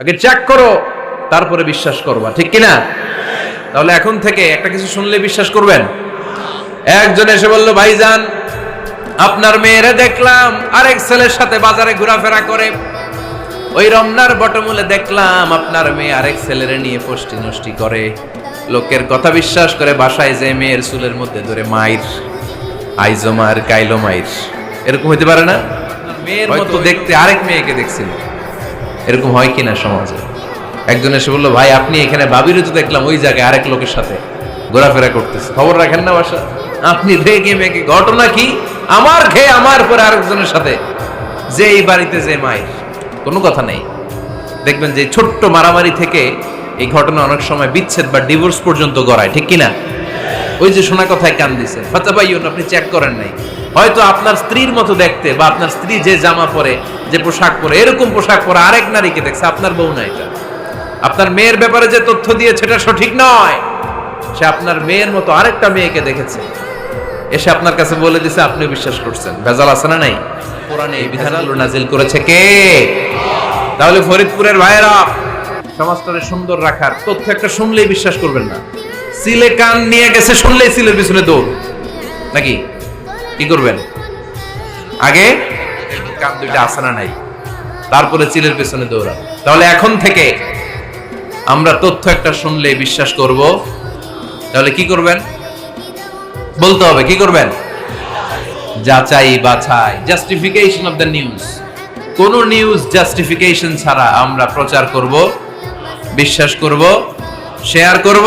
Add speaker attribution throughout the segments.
Speaker 1: আগে চেক করো তারপরে বিশ্বাস করবা ঠিক কিনা? তাহলে এখন থেকে একটা কিছু শুনলে বিশ্বাস করবেন? একজন এসে বলল ভাইজান আপনার মেয়েরা দেখলাম আরেক ছেলের সাথে বাজারে ঘোরাফেরা করে। ওই রমনার বটমূলে দেখলাম আপনার মেয়ে আরেক ছেলেরে নিয়ে ফষ্টি নষ্টি করে। লোকের কথা বিশ্বাস করে বাসায় যে মেয়ের চুলের মধ্যে ধরে মায়ের আইজো মার কাইলো মায়ের এরকম হইতে পারে না? মেয়ের মতো দেখতে আরেক মেয়েকে দেখছিল। এরকম হয় কিনা সমাজে? একজন এসে বলল, ভাই, আপনি এখানে ভাবিরও তো দেখলাম ওই জায়গায় আরেক লোকের সাথে ঘোরাফেরা করতেছে। খবর রাখেন না বাসা। আপনি রেগে মেগে ঘটনা কি? আমার খেয়ে আমার পরে আরেকজনের সাথে। যে এই বাড়িতে, যে মায়ের। কোনো কথা নেই। দেখবেন যে ছোট্ট মারামারি থেকে এই ঘটনা অনেক সময় বিচ্ছেদ বা ডিভোর্স পর্যন্ত গড়ায়, ঠিক কিনা? ওই যে শোনা কথায় কান দিছে। ফাতা ভাইয়ন আপনি চেক করেন নাই। হয়তো আপনার স্ত্রীর মতো দেখতে বা আপনার স্ত্রী যে জামা পরে, যে পোশাক পরে, এরকম পোশাক পরে আরেক নারীকে দেখছে, আপনার বউ না এটা। আপনার মেয়ের ব্যাপারে যে তথ্য দিয়েছে, এটা সঠিক নয়। সে আপনার মেয়ের মতো আরেকটা মেয়েকে দেখেছে। এসে আপনার কাছে বলে দিছে আপনি বিশ্বাস করছেন। ভেজাল আছে না নাই? কোরআনে এই বিধানগুলো নাজিল করেছে কে? তাহলে ফরিদপুরের ভাইয়েরা সমাজটারে সুন্দর রাখার তথ্য একটা শুনলেই বিশ্বাস করবেন না। সিলে কান নিয়ে গেছে, শুনলেই সিলের পিছনে দৌড়। নাকি? কি করবেন? আগে কান দুইটা আসানা নাই? তারপরে চিলের পেছনে দৌড়ান। তাহলে এখন থেকে আমরা তথ্য একটা শুনলে বিশ্বাস করব। তাহলে কি করবেন? বলতে হবে, কি করবেন? যাচাই বাছাই জাস্টিফিকেশন অফ দ্য নিউজ কোন নিউজ জাস্টিফিকেশন ছাড়া আমরা প্রচার করব, বিশ্বাস করব শেয়ার করব।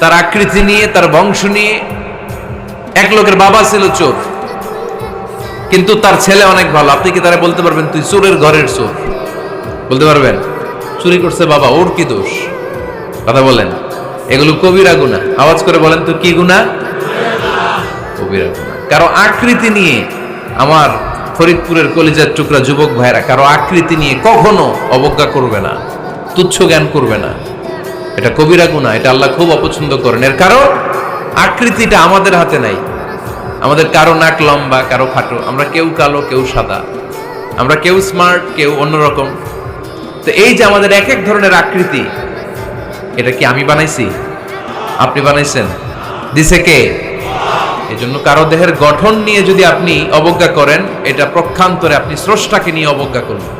Speaker 1: তার আকৃতি নিয়ে, তার বংশ নিয়ে। এক লোকের বাবা ছিল চোর। কিন্তু তার ছেলে অনেক ভালো। আপনি কি তারা বলতে পারবেন, তুই চোরের ঘরের চোর? বলতে পারবেন? চুরি করছে বাবা, ওর কি দোষ? কথা বলেন। এগুলো কবিরা গুণা। আওয়াজ করে বলেন তো কি গুণা? কবিরা গুণা। কারও আকৃতি নিয়ে আমার ফরিদপুরের কলিজার টুকরা যুবক ভাইরা কারও আকৃতি নিয়ে কখনো অবজ্ঞা করবে না, তুচ্ছ জ্ঞান করবে না। এটা কবিরা গুণা, এটা আল্লাহ খুব অপছন্দ করেন। এর কারণ, আকৃতিটা আমাদের হাতে নাই। আমাদের কারও নাক লম্বা, কারও খাটো। আমরা কেউ কালো, কেউ সাদা। আমরা কেউ স্মার্ট, কেউ অন্যরকম। তো এই যে আমাদের এক এক ধরনের আকৃতি, এটা কি আমি বানাইছি? আপনি বানাইছেন। দিছে কে? এই জন্য কারও দেহের গঠন নিয়ে যদি আপনি অবজ্ঞা করেন, এটা প্রক্ষান্তরে আপনি স্রষ্টাকে নিয়ে অবজ্ঞা করবেন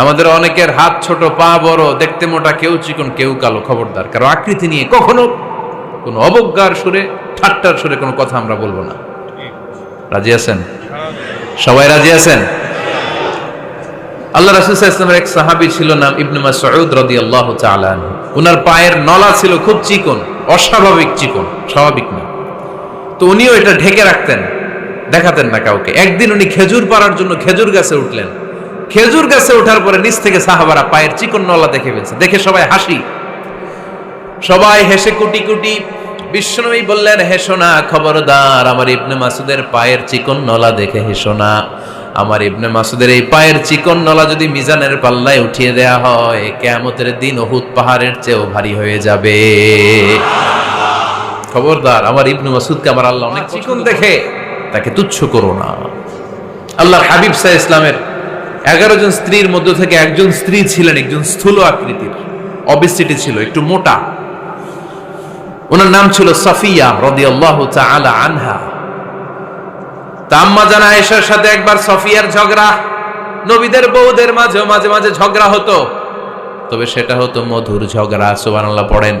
Speaker 1: আমাদের অনেকের হাত ছোট, পা বড়, দেখতে মোটা, কেউ চিকন, কেউ কালো, খবরদার। কারও আকৃতি নিয়ে কখনো কোনো অবজ্ঞার সুরে, ঠাট্টার সুরে কোনো কথা আমরা বলব না। রাজি আছেন? সবাই রাজি আছেন? আল্লাহ রাসূল ওয়াসাল্লামের এক সাহাবী ছিল, নাম ইবনে মাসউদ রাদিয়াল্লাহু তাআলা উনার পায়ের নলা ছিল খুব চিকন, অস্বাভাবিক চিকন, স্বাভাবিক না। তো উনিও এটা ঢেকে রাখতেন, দেখাতেন না কাউকে। একদিন উনি খেজুর পাড়ার জন্য খেজুর গাছে উঠলেন। খেজুর গাছে ওঠার পরে নিচ থেকে সাহাবারা পায়ের চিকন নলা দেখে ফেলছে। দেখে সবাই হাসি। সবাই হেসে কুটি কুটি। বিশ্বনবী বললেন হেসো না খবরদার আমার ইবনে মাসুদের পায়ের চিকন নলা দেখে হেসো না আমার ইবনে মাসুদের এই পায়ের চিকন নলা যদি মিজানের পাল্লায় উঠিয়ে দেয়া হয় কেয়ামতের দিন ওহুদ পাহাড়ের চেয়েও ভারী হয়ে যাবে। খবরদার আমার ইবনে মাসুদকে আমার আল্লাহ অনেক চিকন দেখে। তাকে তুচ্ছ করো না। আল্লাহ হাবিব সাহ ইসলামের এগারো জন স্ত্রীর মধ্য থেকে একজন স্ত্রী ছিলেন, একজন স্থূল আকৃতির। অবিসিটি ছিল, একটু মোটা। ওনার নাম ছিল সাফিয়া রদিয়াল্লাহু তাআলা আনহা। তাম্মা জানা আয়েশার সাথে একবার সফিয়ার ঝগড়া, নবীদের বউদের মাঝে মাঝে মাঝে ঝগড়া হতো। তবে সেটা হতো মধুর ঝগড়া, সুবহানাল্লাহ, পড়েন।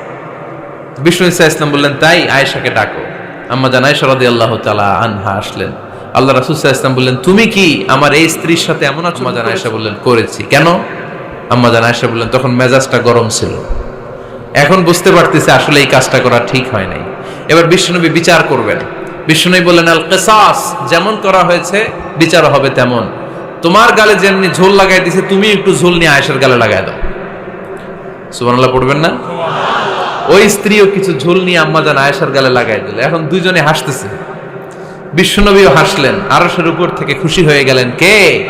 Speaker 1: বিষ্ণু ইসা ইসলাম বললেন তাই আয়েশাকে ডাকো। আম্মা জান আয়েশা রাদিয়াল্লাহু তাআলা আনহা আসলেন। আল্লাহ রাসূল ইসলাম বললেন তুমি কি আমার এই স্ত্রীর সাথে এমন আচরণ আম্মা জান আয়েশা বললেন করেছি। কেন? আম্মা জান আয়েশা বললেন তখন মেজাজটা গরম ছিল। এখন বুঝতে পারতেছে আসলে এই কাজটা করা ঠিক হয় নাই। এবার বিশ্বনবী বিচার করবেন। বিশ্বনবী বললেন আল কিসাস যেমন করা হয়েছে বিচার হবে তেমন। তোমার গালে যেমনি ঝোল লাগাই দিছে তুমি একটু ঝোল নিয়ে আয়েশার গালে লাগাই দাও। সুবহানাল্লাহ পড়বেন না? ওই স্ত্রীও কিছু ঝোল নিয়ে আম্মা জান আয়েশার গালে লাগাই দিল। এখন দুইজনে হাসতেছে। বিশ্বনবীও হাসলেন। আরসের উপর থেকে খুশি হয়ে গেলেন কে?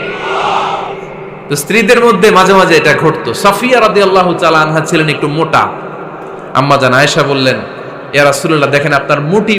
Speaker 1: তো স্ত্রীদের মধ্যে মাঝে মাঝে এটা ঘটতো। সাফিয়া রাদি আল্লাহ চালা আনহা ছিলেন একটু মোটা। আম্মাজান আয়েশা বললেন এরা সুল্লাহ দেখেন আপনার মুটি